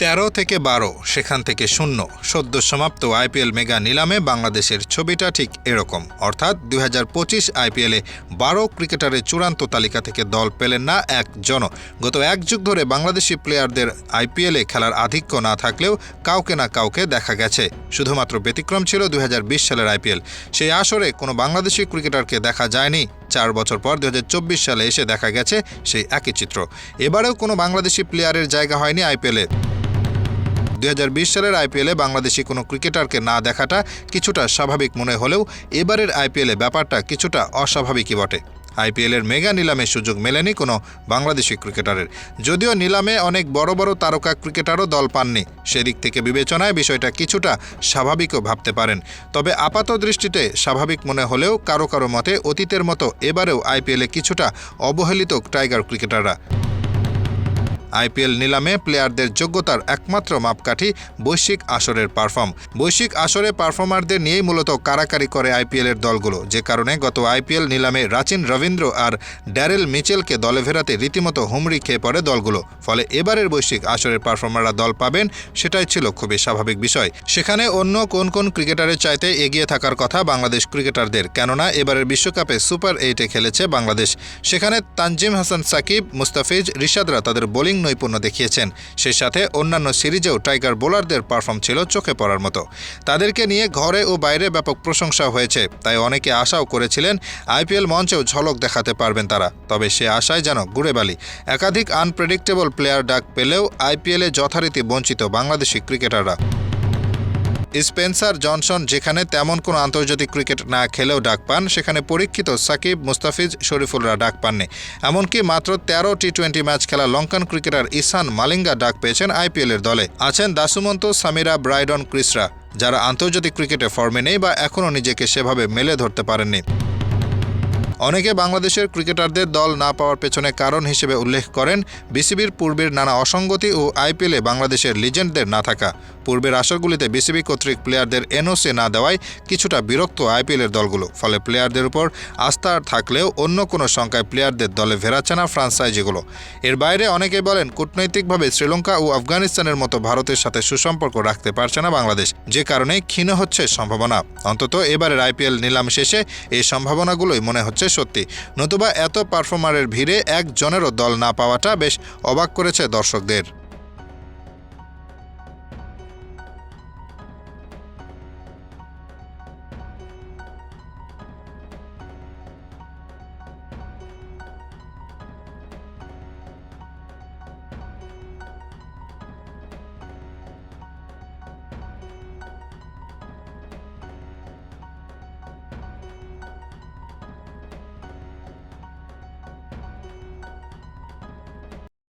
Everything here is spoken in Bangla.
তেরো থেকে বারো, সেখান থেকে শূন্য। সদ্য সমাপ্ত আইপিএল মেগা নিলামে বাংলাদেশের ছবিটা ঠিক এরকম। অর্থাৎ দুই হাজার পঁচিশ আইপিএলে বারো ক্রিকেটারের চূড়ান্ত তালিকা থেকে দল পেলেন না একজনও। গত এক যুগ ধরে বাংলাদেশি প্লেয়ারদের আইপিএলে খেলার আধিক্য না থাকলেও কাউকে না কাউকে দেখা গেছে। শুধুমাত্র ব্যতিক্রম ছিল দুই হাজার বিশ সালের আইপিএল। সেই আসরে কোনো বাংলাদেশি ক্রিকেটারকে দেখা যায়নি। চার বছর পর দু হাজার চব্বিশ সালে এসে দেখা গেছে সেই একই চিত্র। এবারেও কোনো বাংলাদেশি প্লেয়ারের জায়গা হয়নি আইপিএলে। দুই হাজার বিশ সালের আইপিএলে বাংলাদেশি কোনো ক্রিকেটারকে না দেখাটা কিছুটা স্বাভাবিক মনে হলেও এবারের আইপিএলে ব্যাপারটা কিছুটা অস্বাভাবিকই বটে। আইপিএলের মেগা নিলামে সুযোগ মেলেনি কোনো বাংলাদেশি ক্রিকেটারের। যদিও নিলামে অনেক বড় বড় তারকা ক্রিকেটারও দল পাননি, সেদিক থেকে বিবেচনায় বিষয়টা কিছুটা স্বাভাবিকও ভাবতে পারেন। তবে আপাত দৃষ্টিতে স্বাভাবিক মনে হলেও কারও কারও মতে অতীতের মতো এবারেও আইপিএলে কিছুটা অবহেলিত টাইগার ক্রিকেটাররা। আইপিএল নিলামে প্লেয়ারদের যোগ্যতার একমাত্র মাপকাঠি বৈশ্বিক আসরের পারফর্ম। বৈশ্বিক আসরে পারফর্মারদের নিয়েই মূলত কারাকারি করে আইপিএলের দলগুলো। যে কারণে গত আইপিএল নিলামে রাচিন রবীন্দ্র আর ড্যারেল মিচেলকে দলে ফেরাতে রীতিমতো হুমড়ি খেয়ে পড়ে দলগুলো। ফলে এবারের বৈশ্বিক আসরের পারফর্মাররা দল পাবেন সেটাই ছিল খুবই স্বাভাবিক বিষয়। সেখানে অন্য কোন কোন ক্রিকেটারের চাইতে এগিয়ে থাকার কথা বাংলাদেশ ক্রিকেটারদের, কেননা এবারের বিশ্বকাপে সুপার এইটে খেলেছে বাংলাদেশ। সেখানে তানজিম হাসান সাকিব, মুস্তাফিজ রিশাদরা তাদের বোলিং নৈপুণ্য দেখিয়েছেন। সেই সাথে অন্যান্য সিরিজেও টাইগার বোলারদের পারফর্ম ছিল চোখে পড়ার মতো। তাদেরকে নিয়ে ঘরে ও বাইরে ব্যাপক প্রশংসা হয়েছে। তাই অনেকে আশাও করেছিলেন আইপিএল মঞ্চেও ঝলক দেখাতে পারবেন তারা। তবে সে আশায় যেন গুড়েবালি একাধিক আনপ্রেডিক্টেবল প্লেয়ার ডাক পেলেও আইপিএলে যথারীতি বঞ্চিত বাংলাদেশি ক্রিকেটাররা। স্পেন্সার জনসন, যেখানে তেমন কোনো আন্তর্জাতিক ক্রিকেট না খেলেও ডাক পান, সেখানে পরীক্ষিত সাকিব, মুস্তাফিজ, শরীফুলরা ডাক পাননি। এমনকি মাত্র তেরো টি টোয়েন্টি ম্যাচ খেলা লঙ্কান ক্রিকেটার ইসান মালিঙ্গা ডাক পেয়েছেন আইপিএলের দলে। আছেন দাসুমন্ত, সামিরা, ব্রাইডন, ক্রিসরা, যারা আন্তর্জাতিক ক্রিকেটে ফর্মে নেই বা এখনও নিজেকে সেভাবে মেলে ধরতে পারেননি। অনেকে বাংলাদেশের ক্রিকেটারদের দল না পাওয়ার পেছনে কারণ হিসেবে উল্লেখ করেন, বিসিবির পূর্বের নানা অসঙ্গতি ও আইপিএলে বাংলাদেশের লিজেন্ডদের না থাকা। পূর্বের আসরগুলিতে বিসিবি কর্তৃক প্লেয়ারদের এনওসি না দেওয়ায় কিছুটা বিরক্ত আইপিএলের দলগুলো। ফলে প্লেয়ারদের উপর আস্থা থাকলেও অন্য কোনো সংখ্যায় প্লেয়ারদের দলে ফেরাচ্ছে না ফ্রান্সাইজিগুলো এর বাইরে অনেকে বলেন, কূটনৈতিকভাবে শ্রীলঙ্কা ও আফগানিস্তানের মতো ভারতের সাথে সুসম্পর্ক রাখতে পারছে না বাংলাদেশ, যে কারণে ক্ষীণ হচ্ছে সম্ভাবনা। অন্তত এবারের আইপিএল নিলাম শেষে এই সম্ভাবনাগুলোই মনে হচ্ছে সত্যি। নতুবা এত পারফর্মারের ভিড়ে একজনেরও দল না পাওয়াটা বেশ অবাক করেছে দর্শকদের।